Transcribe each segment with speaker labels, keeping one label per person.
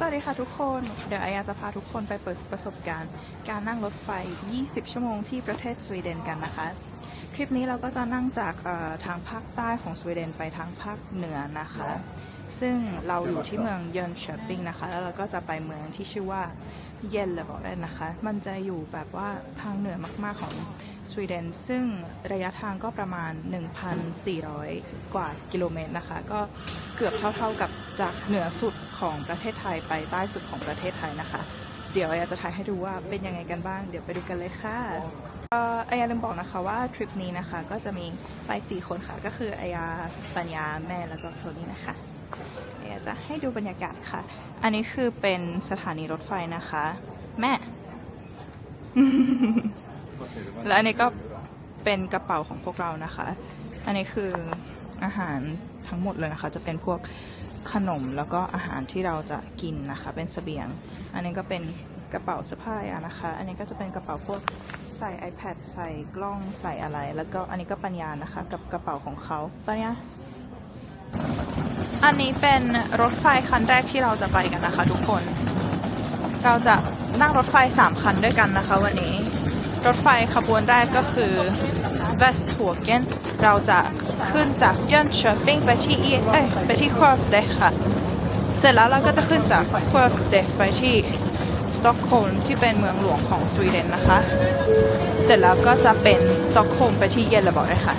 Speaker 1: สวัสดีค่ะทุกคน เดี๋ยวไอายาจะพาทุกคนไปเปิดประสบการณ์ การนั่งรถไฟ 20 ชั่วโมงที่ประเทศสวีเดนกันนะคะ คลิปนี้เราก็จะนั่งจากทางภาคใต้ของสวีเดนไปทางภาคเหนือนะคะ ซึ่งเราอยู่ที่เมืองเยนเชอร์ปิงนะคะ แล้วเราก็จะไปเมืองที่ชื่อว่าเยนเลบอกได้นะคะ มันจะอยู่แบบว่าทางเหนือมากๆของสวีเดน ซึ่งระยะทางก็ประมาณ 1,400 กว่ากิโลเมตรนะคะ ก็เกือบเท่าๆกับ จากเหนือสุดของประเทศไทยไปใต้สุดของประเทศไทยนะคะ เดี๋ยวอยากจะถ่ายให้ดูว่าเป็นยังไงกันบ้าง เดี๋ยวไปดูกันเลยค่ะเอ่ออายาลืมบอกนะคะว่าทริปนี้นะคะก็จะมีไปสี่คนค่ะ ก็คืออายาปัญญาแม่แล้วก็โทนี่นะคะอายาจะให้ดูบรรยากาศค่ะ อันนี้คือเป็นสถานีรถไฟนะคะ แม่ และอันนี้ก็เป็นกระเป๋าของพวกเรานะคะ อันนี้คืออาหารทั้งหมดเลยนะคะ จะเป็นพวก ขนมแล้วก็อาหารที่เราจะกินนะคะ เป็นเสบียง อันนี้ก็เป็นกระเป๋าเสื้อผ้าอะนะคะ อันนี้ก็จะเป็นกระเป๋าพวกใส่ iPad ใส่กล้องใส่อะไร แล้วก็อันนี้ก็ปัญญานะคะ กับกระเป๋าของเขาปัญญาอันนี้เป็นรถไฟคันแรกที่เราจะไปกันนะคะ ทุกคน เราจะนั่งรถไฟ3คันด้วยกันนะคะ วันนี้ รถไฟขบวนแรกก็คือ Vesttågen เราจะ ขึ้นจากย่านช้อปปิ้งไปที่อีเอ้ไปที่ควอฟเดค่ะ เสร็จแล้วเราก็จะขึ้นจาก Skövde ไปที่สต็อกโฮล์มที่เป็นเมืองหลวงของสวีเดนนะคะ เสร็จแล้วก็จะเป็นสต็อกโฮล์มไปที่เยลล์บอร์ดค่ะ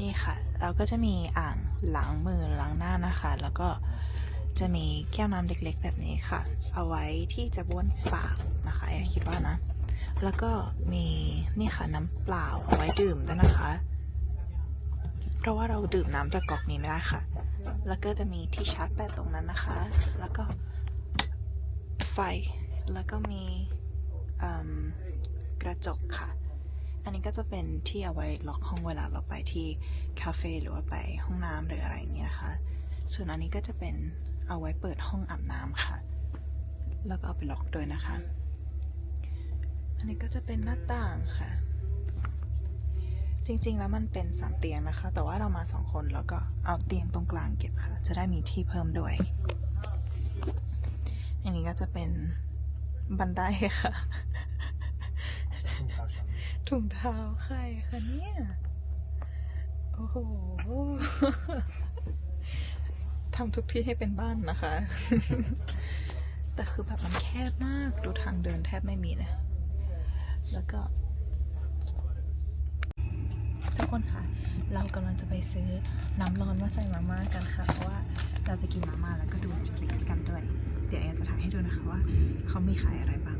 Speaker 1: นี่ค่ะ เราก็จะมีอ่างล้างมือล้างหน้านะคะ แล้วก็จะมีแก้วน้ำเล็กๆ แบบนี้ค่ะ เอาไว้ที่จะบ้วนปากนะคะแอคิดว่านะ แล้วก็มีนี่ค่ะน้ำเปล่าเอาไว้ดื่มด้วยนะคะ เพราะว่าเราดื่มน้ำจากก๊อกนี้ไม่ได้ค่ะ แล้วก็จะมีที่ชาร์จแบตตรงนั้นนะคะ แล้วก็ไฟ แล้วก็มีกระจกค่ะ อันนี้ก็จะเป็นที่เอาไว้ล็อกห้องเวลาเราไปที่คาเฟ่หรือว่าไปห้องน้ำหรืออะไรอย่างเงี้ยค่ะส่วนอันนี้ก็จะเป็นเอาไว้เปิดห้องอาบน้ำค่ะ แล้วก็เอาไปล็อกด้วยนะคะ อันนี้ก็จะเป็นหน้าต่างค่ะ จริงๆแล้วมันเป็นสามเตียงนะคะ แต่ว่าเรามาสองคนแล้วก็เอาเตียงตรงกลางเก็บค่ะ จะได้มีที่เพิ่มด้วย อันนี้ก็จะเป็นบันไดค่ะ ถุงเท้าใครคะเนี่ย โอ้โห ทำทุกที่ให้เป็นบ้านนะคะ แต่คือแบบมันแคบมาก ดูทางเดินแทบไม่มีเลยแล้วก็ ทุกคนคะเรากำลังจะไปซื้อน้ำร้อนมาใส่มาม่ากันค่ะ เพราะว่าเราจะกินมาม่าแล้วก็ดู Netflix กันด้วย เดี๋ยวแอนจะถ่ายให้ดูนะคะว่า เขามีขายอะไรบ้าง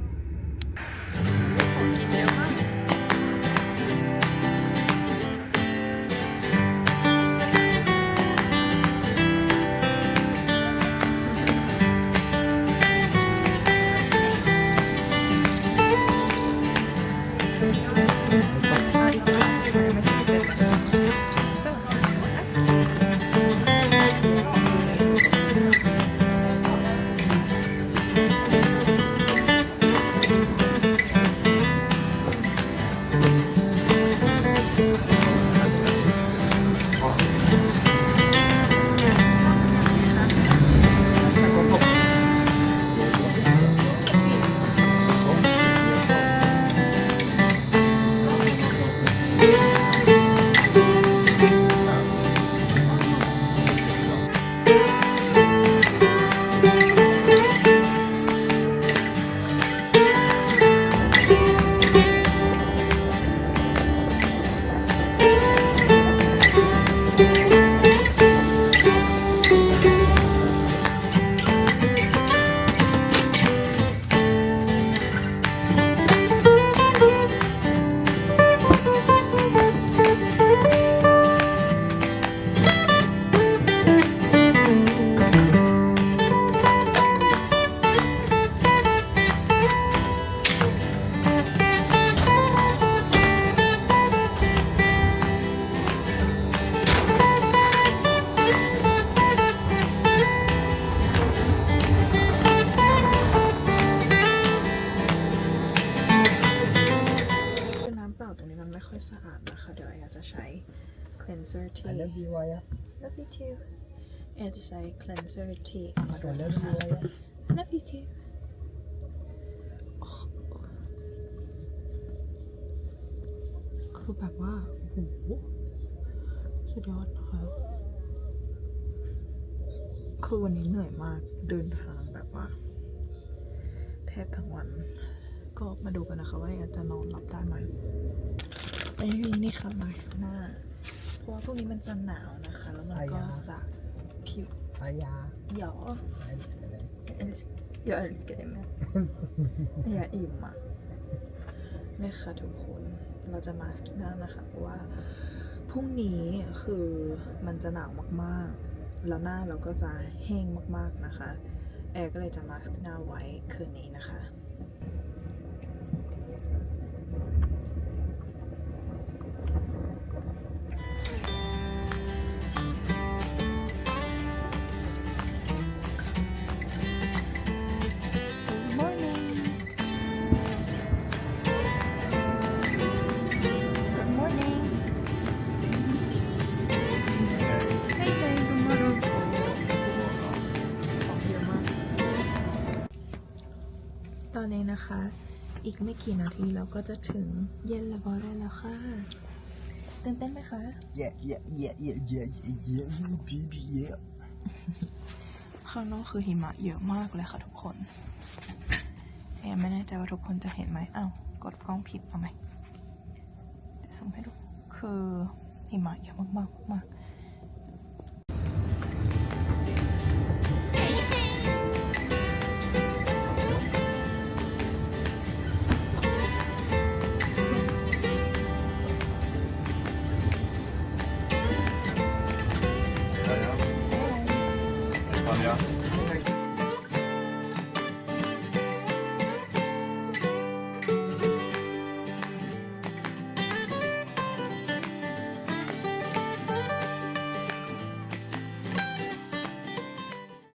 Speaker 1: too แอร์จะใช้ cleanser ที่เอามาดู
Speaker 2: I
Speaker 1: นะ
Speaker 2: love
Speaker 1: คะ
Speaker 2: you อะ
Speaker 1: love you too คือแบบว่าโอ้โหสุดยอดนะคะคือวันนี้เหนื่อยมากเดินทางแบบว่า แทบทั้งวัน ก็มาดูกันนะคะว่าแอนจะนอนหลับได้ไหมอันนี้นี่ค่ะมาสหน้า เพราะว่าพวกนี้มันจะหนาวนะคะ แล้วมันก็จะผิว
Speaker 2: อายา
Speaker 1: หยอ
Speaker 2: älskar dig
Speaker 1: älsk, jag älskar dig med อย่าอิ่มอะนี่ค่ะทุกคน เราจะมาสกินหน้านะคะเพราะว่าพรุ่งนี้คือมันจะหนาวมากๆ แล้วหน้าเราก็จะแห้งมากๆนะคะ แอร์ก็เลยจะมาสหน้าไว้คืนนี้นะคะ นะคะ อีกไม่กี่นาทีเราก็จะถึงเย็นละบอได้แล้วค่ะตื่นเต้นไหมคะ
Speaker 2: yeah yeah yeah yeah yeah yeah yeah baby yeah
Speaker 1: ข้างนอกคือหิมะเยอะมากเลยค่ะทุกคนแอมไม่แน่ใจว่าทุกคนจะเห็นไหมอ้าวกดกล้องผิดเอาไหมเดี๋ยวส่งให้ดูคือหิมะเยอะมากๆมากๆ